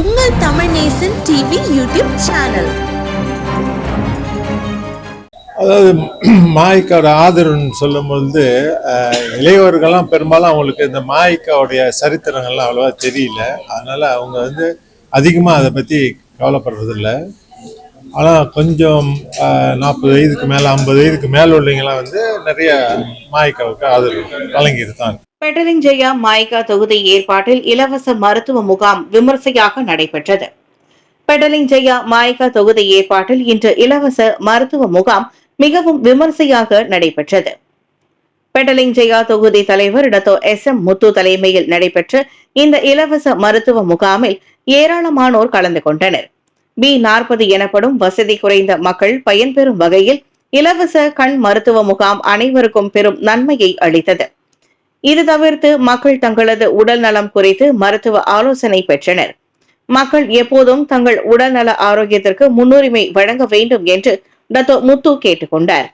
உங்கள் Tamil Nesan TV YouTube channel. அதாவது மாயிக்காவோட ஆதரவுன்னு சொல்லும் பொழுது இளையவர்கள்லாம் பெரும்பாலும் அவங்களுக்கு இந்த மாயிக்காவுடைய சரித்திரங்கள்லாம் அவ்வளோவா தெரியல. அதனால் அவங்க வந்து அதிகமாக அதை பற்றி கவலைப்படுறதில்ல. ஆனால் கொஞ்சம் நாற்பது வயதுக்கு மேலே ஐம்பது வயதுக்கு மேலே உள்ளவங்களாம் வந்து நிறைய மாய்க்காவுக்கு ஆதரவு வழங்கியிருக்காங்க. பெட்டலிங் மாய்கா தொகுதி ஏற்பாட்டில் இலவச மருத்துவ முகாம் விமர்சையாக நடைபெற்றது. பெடலிங் ஜெயா மாய்கா தொகுதி ஏற்பாட்டில் இன்று இலவச மருத்துவ முகாம் மிகவும் விமர்சையாக நடைபெற்றது. பெடலிங் ஜெயா தொகுதி தலைவர் டத்தோ எஸ் எம் முத்து தலைமையில் நடைபெற்ற இந்த இலவச மருத்துவ முகாமில் ஏராளமானோர் கலந்து கொண்டனர். பி நாற்பது எனப்படும் வசதி குறைந்த மக்கள் பயன்பெறும் வகையில் இலவச கண் மருத்துவ முகாம் அனைவருக்கும் பெரும் நன்மையை அளித்தது. இது தவிர்த்து மக்கள் தங்களது உடல் நலம் குறித்து மருத்துவ ஆலோசனை பெற்றனர். மக்கள் எப்போதும் தங்கள் உடல்நல ஆரோக்கியத்திற்கு முன்னுரிமை வழங்க வேண்டும் என்று டத்தோ முத்து கேட்டுக்கொண்டார்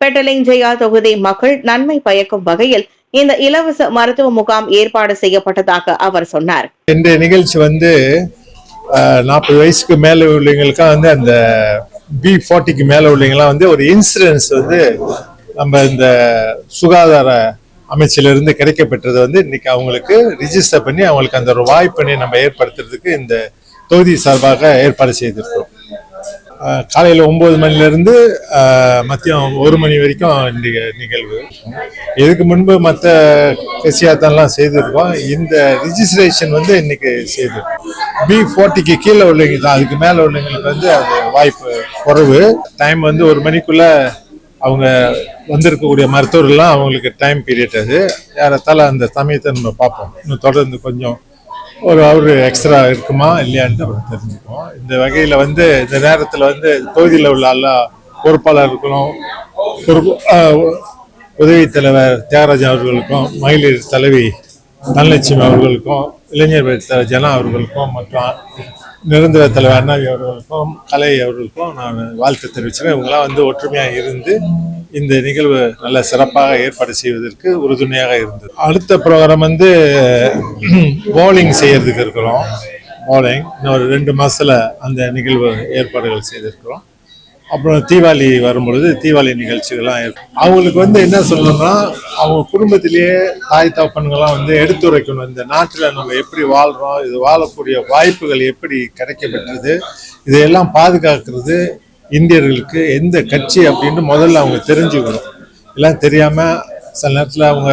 பெட்டலிங் ஜெயா தொகுதி மக்கள் நன்மை பயக்கும் வகையில் இந்த இலவச மருத்துவ முகாம் ஏற்பாடு செய்யப்பட்டதாக அவர் சொன்னார். இந்த நிகழ்ச்சி வந்து நாற்பது வயசுக்கு மேலே உள்ளவங்களுக்காக வந்து அந்த பி ஃபார்ட்டிக்கு மேலே உள்ளவங்களாம் வந்து ஒரு இன்சூரன்ஸ் வந்து நம்ம இந்த சுகாதார அமைச்சிலிருந்து கிடைக்கப்பெற்றது வந்து இன்னைக்கு அவங்களுக்கு ரிஜிஸ்டர் பண்ணி அவங்களுக்கு அந்த ஒரு வாய்ப்பினை நம்ம ஏற்படுத்துறதுக்கு இந்த தொகுதி சார்பாக ஏற்பாடு செய்திருக்கிறோம். காலையில் ஒம்பது மணிலேருந்து மதியம் ஒரு மணி வரைக்கும் இந்த நிகழ்வு. இதுக்கு முன்பு மற்ற கசியாத்தெல்லாம் செய்திருக்கோம். இந்த ரிஜிஸ்ட்ரேஷன் வந்து இன்னைக்கு செய்து. பி ஃபோர்ட்டிக்கு கீழே உள்ளவங்க தான். அதுக்கு மேலே உள்ளவங்களுக்கு வந்து அது வாய்ப்பு குறைவு. டைம் வந்து ஒரு மணிக்குள்ளே அவங்க வந்திருக்கக்கூடிய மருத்துவர்கள்லாம் அவங்களுக்கு டைம் பீரியட் அது. யாரத்தால அந்த சமயத்தை நம்ம பார்ப்போம். இன்னும் தொடர்ந்து கொஞ்சம் ஒரு அவர் எக்ஸ்ட்ரா இருக்குமா இல்லையான்ட்டு அப்புறம் தெரிஞ்சுக்குவோம். இந்த வகையில் வந்து இந்த நேரத்தில் வந்து தொகுதியில் உள்ள எல்லா பொறுப்பாளர்களும் உதவி தலைவர் தியாகராஜன் அவர்களுக்கும் மகளிர் தலைவி தனலட்சுமி அவர்களுக்கும் இளைஞர் ஜனா அவர்களுக்கும் மற்றும் நிரந்தர தலைவர் அண்ணாவி அவர்களுக்கும் கலை அவர்களுக்கும் நான் வாழ்த்து தெரிவிச்சுக்கிறேன். இவங்களாம் வந்து ஒற்றுமையாக இருந்து இந்த நிகழ்வு நல்ல சிறப்பாக ஏற்பாடு செய்வதற்கு உறுதுணையாக இருந்தது. அடுத்த ப்ரோக்ராம் வந்து போலிங் செய்யறதுக்கு இருக்கிறோம். Bowling இன்னொரு ரெண்டு மாசத்துல அந்த நிகழ்வு ஏற்பாடுகள் செய்திருக்கிறோம். அப்புறம் தீபாவளி வரும்பொழுது தீபாவளி நிகழ்ச்சிகள்லாம் இருக்கும் அவங்களுக்கு வந்து என்ன சொல்லணும்னா அவங்க குடும்பத்திலேயே தாய் தகப்பன்கள்லாம் வந்து எடுத்துரைக்கணும். இந்த நாட்டில் நம்ம எப்படி வாழ்கிறோம் இது வாழக்கூடிய வாய்ப்புகள் எப்படி கிடைக்கப்பெற்றது இதையெல்லாம் பாதுகாக்கிறது இந்தியர்களுக்கு எந்த கட்சி அப்படின்னு முதல்ல அவங்க தெரிஞ்சுக்கணும். எல்லாம் தெரியாமல் சில நேரத்தில் அவங்க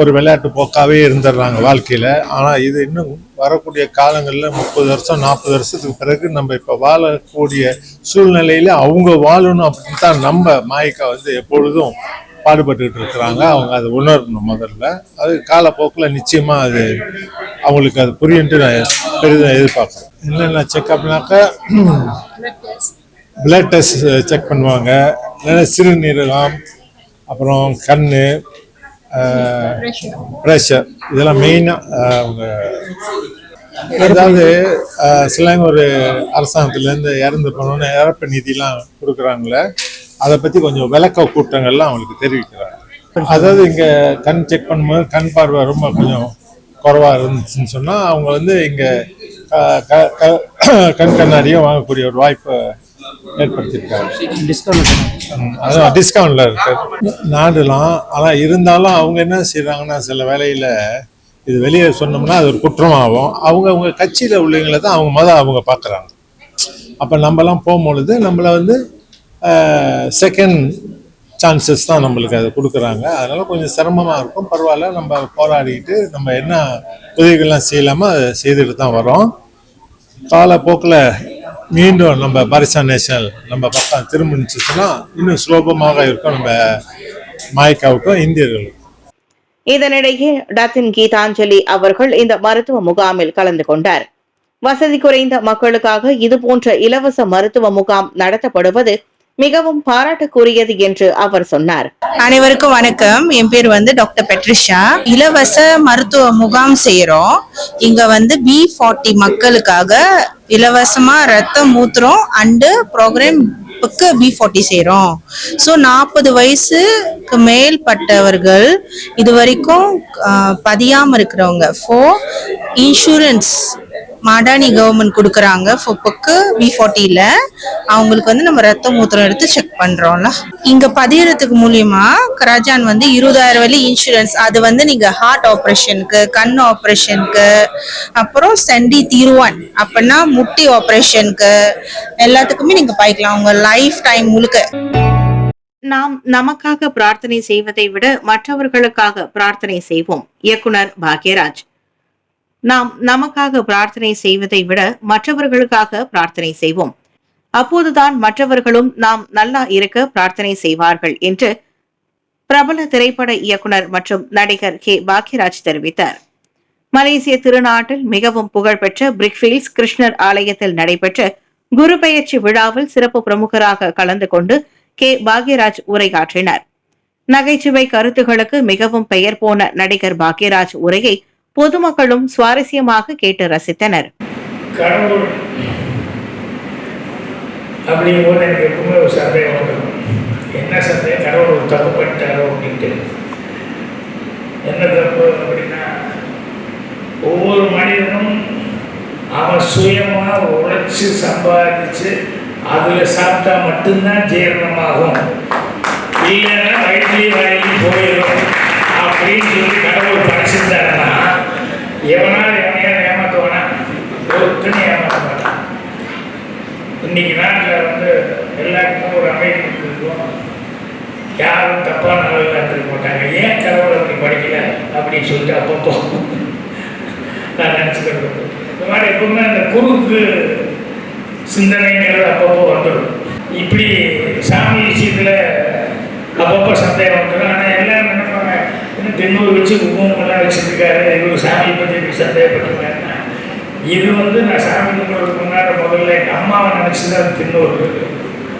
ஒரு விளையாட்டு போக்காகவே இருந்துடுறாங்க வாழ்க்கையில். ஆனால் இது இன்னும் வரக்கூடிய காலங்கள்ல முப்பது வருஷம் நாற்பது வருஷத்துக்கு பிறகு நம்ம இப்ப வாழக்கூடிய சூழ்நிலையில அவங்க வாழணும் அப்படின்னு தான் நம்ம மாய்க்கா வந்து எப்பொழுதும் பாடுபட்டுக்கிட்டு இருக்கிறாங்க. அவங்க அதை உணரணும் முதல்ல. அது காலப்போக்கில் நிச்சயமா அது அவங்களுக்கு அது புரியுன்ட்டு நான் பெரிதும் எதிர்பார்க்குறேன் என்னென்ன செக்கப்னாக்கா பிளட் டெஸ்ட் செக் பண்ணுவாங்க. இல்லைன்னா சிறுநீரகம் அப்புறம் கண் ப்ரெஷர் இதெல்லாம் மெயினாக அவங்க அதாவது சிலங்க ஒரு அரசாங்கத்துலேருந்து இறந்து போனோன்னு இறப்பு நிதிலாம் கொடுக்குறாங்களே அதை பற்றி கொஞ்சம் விளக்க கூட்டங்கள்லாம் அவங்களுக்கு தெரிவிக்கிறாங்க. அதாவது இங்கே கண் செக் பண்ணும்போது கண் பார்வை ரொம்ப கொஞ்சம் குறைவாக இருந்துச்சுன்னு சொன்னால் அவங்க வந்து இங்கே கண் கண்ணாடியும் வாங்கக்கூடிய ஒரு வாய்ப்பை ஏற்படுத்தியிருக்காங்க அதான் டிஸ்கவுண்ட்ல இருக்கு. நாடுலாம் ஆனா இருந்தாலும் அவங்க என்ன செய்றாங்கன்னா சில வேலையில இது வெளியே சொன்னோம்னா அது ஒரு குற்றமாகும். அவங்க அவங்க கட்சியில உள்ளவங்களை தான் அவங்க மொதல் அவங்க பார்க்குறாங்க. அப்போ நம்மலாம் போகும்பொழுது நம்மளை வந்து செகண்ட் சான்சஸ் தான் நம்மளுக்கு அதை கொடுக்குறாங்க. அதனால கொஞ்சம் சிரமமாக இருக்கும். பரவாயில்ல நம்ம போராடிட்டு நம்ம என்ன உதவிகள்லாம் செய்யலாமோ அதை செய்துட்டு தான் வரோம் காலப்போக்கில் மீண்டும் நம்ம பாரிசா நேஷனல் நம்ம பக்கம் திரும்பிச்சுன்னா இன்னும் சுலபமாக இருக்கும் நம்ம மாய்க்காவுக்கும் இந்தியர்களுக்கும். இதனிடையே டத்தின் கீதாஞ்சலி அவர்கள் இந்த மருத்துவ முகாமில் கலந்து கொண்டார். வசதி குறைந்த மக்களுக்காக இதுபோன்ற இலவச மருத்துவ முகாம் நடத்தப்படுவது மிகவும் பாராட்டுக்குரியது என்று அவர் சொன்னார். அனைவருக்கும் வணக்கம். என் பேர் வந்து டாக்டர் பெட்ரிஷா. இலவச மருத்துவ முகாம் செய்யறோம் இங்க வந்து பி ஃபார்ட்டி மக்களுக்காக இலவசமா ரத்தம் மூத்திரம் அண்டு ப்ரோக்ராமுக்கு பி ஃபார்ட்டி செய்கிறோம் ஸோ நாற்பது வயசுக்கு மேல்பட்டவர்கள் இது வரைக்கும் பதியாமல் இருக்கிறவங்க. ஃபோர் இன்சூரன்ஸ் மாடானி கவர்மெண்ட் கொடுக்குறாங்க. ஃபொப்புக்கு பி ஃபார்ட்டியில் அவங்களுக்கு வந்து நம்ம ரத்த மூத்திரம் எடுத்து செக் பண்ணுறோம்ல இங்கே பதியறதுக்கு மூலியமா கராஜான் வந்து இருபதாயிரம் வழி இன்சூரன்ஸ் அது வந்து நீங்கள் ஹார்ட் ஆப்ரேஷனுக்கு கண் ஆப்ரேஷனுக்கு அப்புறம் சண்டி தீருவான். அப்படின்னா முட்டி ஆப்ரேஷனுக்கு எல்லாத்துக்குமே நீங்கள் பாய்க்கலாம். உங்கள் லைஃப் டைம் முழுக்க. நாம் நமக்காக பிரார்த்தனை செய்வதை விட மற்றவர்களுக்காக பிரார்த்தனை செய்வோம். இயக்குனர் பாக்யராஜ். நாம் நமக்காக பிரார்த்தனை செய்வதை விட மற்றவர்களுக்காக பிரார்த்தனை செய்வோம். அப்போதுதான் மற்றவர்களும் நாம் நல்லா இருக்க பிரார்த்தனை செய்வார்கள் என்று பிரபல திரைப்பட இயக்குனர் மற்றும் நடிகர் கே. பாக்யராஜ் தெரிவித்தார். மலேசிய திருநாட்டில் மிகவும் புகழ்பெற்ற பிரிக்ஃபீல்ஸ் கிருஷ்ணர் ஆலயத்தில் நடைபெற்ற குரு பெயர்ச்சி விழாவில் சிறப்பு பிரமுகராக கலந்து கொண்டு கே. பாக்யராஜ் உரையாற்றினார். நகைச்சுவை கருத்துகளுக்கு மிகவும் பெயர் போன நடிகர் பாக்யராஜ் உரையை பொதுமக்களும் சுவாரஸ்யமாக கேட்டு ரசித்தனர். கடவுள். அப்படிங்கும்போது எனக்கு எப்பவுமே ஒரு சந்தேகம் வந்துடும் என்ன சந்தேகம்? கடவுள் ஒரு தப்பு பண்ணிட்டாரோ அப்படின்ட்டு. என்ன தப்பு அப்படின்னா ஒவ்வொரு மனிதனும் அவன் சுயமாக உழைச்சி சம்பாதிச்சு அதில் சாப்பிட்டா மட்டும்தான் ஜீரணமாகும். இல்லைன்னா வயிற்றுலையும் வாயிலையும் போயிடும் அப்படின்னு சொல்லி கடவுள் படைச்சிருந்தாருன்னா எவனால் எவனையாவது ஏமாற்றுவானா ஒருத்தனை ஏமாற்ற இன்னைக்கு நாட்டில் வந்து எல்லாருக்குமே ஒரு அமைதி இருக்கும் யாரும் தப்பான அளவில் இருந்துக்க மாட்டாங்க. ஏன் கடவுள் அப்படி படிக்கல அப்படின்னு சொல்லிட்டு அப்பப்போ நான் நினச்சிக்கிறது இந்த மாதிரி எப்பவுமே அந்த குறுக்கு சிந்தனைங்கிறது அப்பப்போ வந்துடும். இப்படி சாமி விஷயத்தில் அப்பப்போ சந்தேகம் வந்துடும். ஆனால் இன்னும் தென்னூர் வச்சு குங்குமம்லாம் வச்சுருக்காரு. இவர் சாமியை பற்றி இப்படி சந்தேகப்பட்டிருக்காருன்னா இது வந்து நான் சாமி கும்பிட்றதுக்கு முன்னாடி முதல்ல எங்கள் அம்மாவை நினச்சி தான் தின்னூர்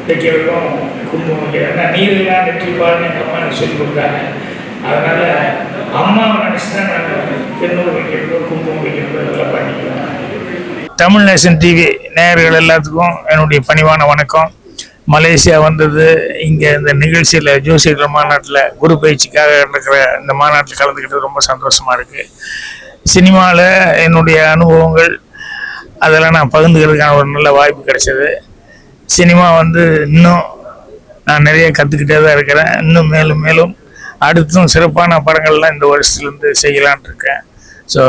வைக்கிறதுக்கும் குங்குமம் வைக்கிறேன் ஏன்னா நீரெல்லாம் நெற்றிப்பாருன்னு எங்கள் அம்மா எனக்கு சொல்லி கொடுத்தாங்க. அதனால் அம்மாவை நினச்சி தான் நான் தின்னூர் வைக்கிறதோ குங்குமம் வைக்கிறதோ இதெல்லாம் பண்ணிக்கிறோம். தமிழ் நேசன் டிவி நேயர்கள் எல்லாத்துக்கும் என்னுடைய பணிவான வணக்கம். மலேசியா வந்தது இங்கே இந்த நிகழ்ச்சியில் ஜோசியர்கள் மாநாட்டில் குரு பயிற்சிக்காக நடக்கிற இந்த மாநாட்டில் கலந்துக்கிட்டது ரொம்ப சந்தோஷமாக இருக்குது சினிமாவில் என்னுடைய அனுபவங்கள் அதெல்லாம் நான் பகிர்ந்துக்கிறதுக்கான ஒரு நல்ல வாய்ப்பு கிடைச்சது. சினிமா வந்து இன்னும் நான் நிறைய கற்றுக்கிட்டே தான் இருக்கிறேன். இன்னும் மேலும் மேலும் அடுத்தும் சிறப்பான படங்கள்லாம் இந்த வருஷத்துலேருந்து செய்யலான் இருக்கேன். ஸோ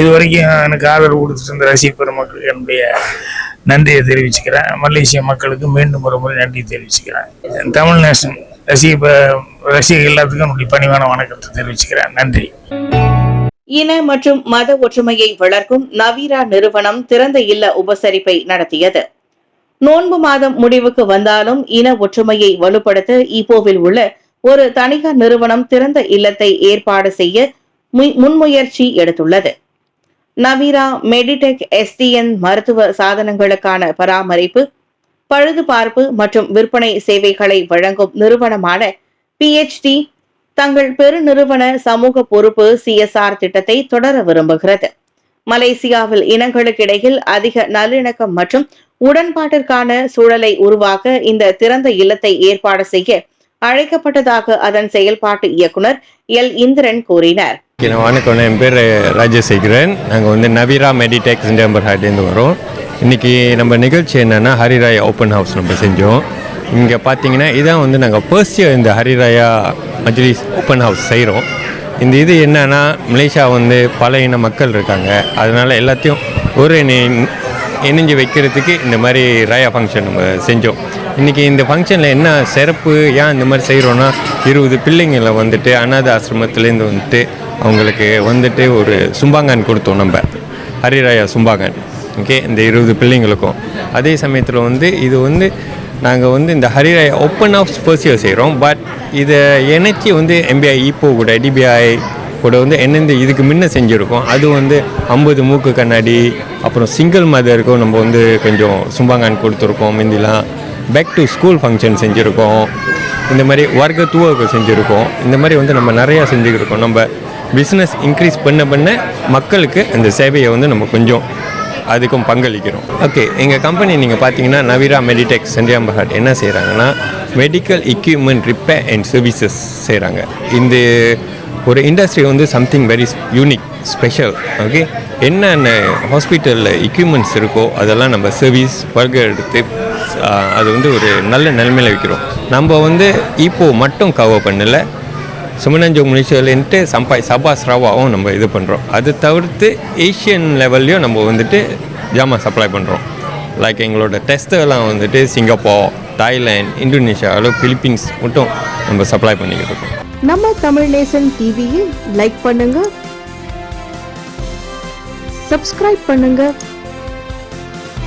இது வரைக்கும் எனக்கு ஆதரவு கொடுத்துட்டு இருந்த ரசிக பெருமக்களுக்கு என்னுடைய நன்றியை தெரிவிச்சுக்கிறேன். மலேசிய மக்களுக்கு மீண்டும் ஒரு முறை நன்றி தெரிவிச்சுக்கிறேன். தமிழ் நேஷன் ரசிக ரசிக எல்லாத்துக்கும் என்னுடைய பணிவான வணக்கத்தை தெரிவிச்சுக்கிறேன். நன்றி. இன மற்றும் மத ஒற்றுமையை வளர்க்கும் நவீரா நிறுவனம் திறந்த இல்ல உபசரிப்பை நடத்தியது. நோன்பு மாதம் முடிவுக்கு வந்தாலும் இன ஒற்றுமையை வலுப்படுத்த ஈப்போவில் உள்ள ஒரு தனியார் நிறுவனம் திறந்த இல்லத்தை ஏற்பாடு செய்ய முன்முயற்சி எடுத்துள்ளது. நவீரா மெடிடெக் எஸ்டிஎன் மருத்துவ சாதனங்களுக்கான பராமரிப்பு பழுதுபார்ப்பு மற்றும் விற்பனை சேவைகளை வழங்கும் நிறுவனமான பிஹெச்டி தங்கள் பெருநிறுவன சமூக பொறுப்பு சிஎஸ்ஆர் திட்டத்தை தொடர விரும்புகிறது. மலேசியாவில் இனங்களுக்கிடையில் அதிக நல்லிணக்கம் மற்றும் உடன்பாட்டிற்கான சூழலை உருவாக்க இந்த திறந்த இல்லத்தை ஏற்பாடு செய்ய அழைக்கப்பட்டதாக அதன் செயல்பாட்டு இயக்குனர் எல். இந்திரன் கூறினார். ஓகே, வணக்கம். என் பேர் ராஜசேகரன் நாங்கள் வந்து நவீரா மெடிடெக் சிண்டம்பர்ஹாட்லேருந்து வரோம். இன்றைக்கி நம்ம நிகழ்ச்சி என்னென்னா ஹரிராயா ஓப்பன் ஹவுஸ் நம்ம செஞ்சோம். இங்கே பார்த்தீங்கன்னா இதான் வந்து நாங்கள் ஃபர்ஸ்ட் இயர் இந்த ஹரிராயா மஜ்லிஸ் ஓப்பன் ஹவுஸ் செய்கிறோம் இந்த இது என்னென்னா மலேசியா வந்து பல இன மக்கள் இருக்காங்க. அதனால் எல்லாத்தையும் ஒரு இணை- இணைஞ்சு வைக்கிறதுக்கு இந்த மாதிரி ராயா ஃபங்க்ஷன் நம்ம செஞ்சோம். இன்றைக்கி இந்த ஃபங்க்ஷனில் என்ன சிறப்பு ஏன் இந்த மாதிரி செய்கிறோன்னா இருபது பிள்ளைங்களை வந்துட்டு அனாத ஆசிரமத்துலேருந்து வந்துட்டு அவங்களுக்கு வந்துட்டு ஒரு சும்பாங்கான் கொடுத்தோம் நம்ம. ஹரிராயா சும்பாங்கான். ஓகே இந்த இருபது பிள்ளைங்களுக்கும். அதே சமயத்தில் வந்து இது வந்து நாங்கள் வந்து இந்த ஹரிராயா ஓப்பன் ஆஃப் பர்சியோ செய்கிறோம் பட் இதை இணைச்சி வந்து எம்பிஐ இப்போ கூட டிபிஐ கூட வந்து என்னெந்த இதுக்கு முன்ன செஞ்சுருக்கோம். அது வந்து ஐம்பது மூக்கு கண்ணாடி அப்புறம் சிங்கிள் மதருக்கும் நம்ம வந்து கொஞ்சம் சும்பாங்கான் கொடுத்துருக்கோம் முந்திலாம். பேக் டு ஸ்கூல் ஃபங்க்ஷன் செஞ்சுருக்கோம். இந்த மாதிரி வர்க்க தூவக்கு செஞ்சுருக்கோம். இந்த மாதிரி வந்து நம்ம நிறையா செஞ்சுருக்கோம். நம்ம பிஸ்னஸ் இன்க்ரீஸ் பண்ண பண்ண மக்களுக்கு அந்த சேவையை வந்து நம்ம கொஞ்சம் அதுக்கும் பங்களிக்கிறோம். ஓகே எங்கள் கம்பெனி நீங்கள் பார்த்தீங்கன்னா நவீரா மெடிடெக் சென்றியாம்பஹாட் என்ன செய்கிறாங்கன்னா medical equipment repair and services செய்கிறாங்க இந்த ஒரு இண்டஸ்ட்ரி வந்து something very unique special okay என்னென்ன ஹாஸ்பிட்டலில் எக்யூப்மெண்ட்ஸ் இருக்கோ அதெல்லாம் நம்ம சர்வீஸ் ஒர்க் எடுத்து அது வந்து ஒரு நல்ல நிலைமையில் வைக்கிறோம். நம்ம வந்து இப்போ மட்டும் கவர் பண்ணலை. சுமனஞ்சோ முனிஷியல்ன்ட்டு சம்பாய் சபா ஸ்ரவாவும் நம்ம இது பண்ணுறோம் அது தவிர்த்து ஏஷியன் லெவல்லையும் நம்ம வந்துட்டு ஜாமான் சப்ளை பண்ணுறோம் லைக் எங்களோட டெஸ்ட்டெல்லாம் வந்துட்டு சிங்கப்பூர் தாய்லாந்து இந்தோனேஷியாவில் அளவு பிலிப்பீன்ஸ் மட்டும் நம்ம சப்ளை பண்ணிக்கிட்டு இருக்கோம். நம்ம தமிழ் நேசன் டிவியை லைக் பண்ணுங்க. சப்ஸ்கிரைப் பண்ணுங்க.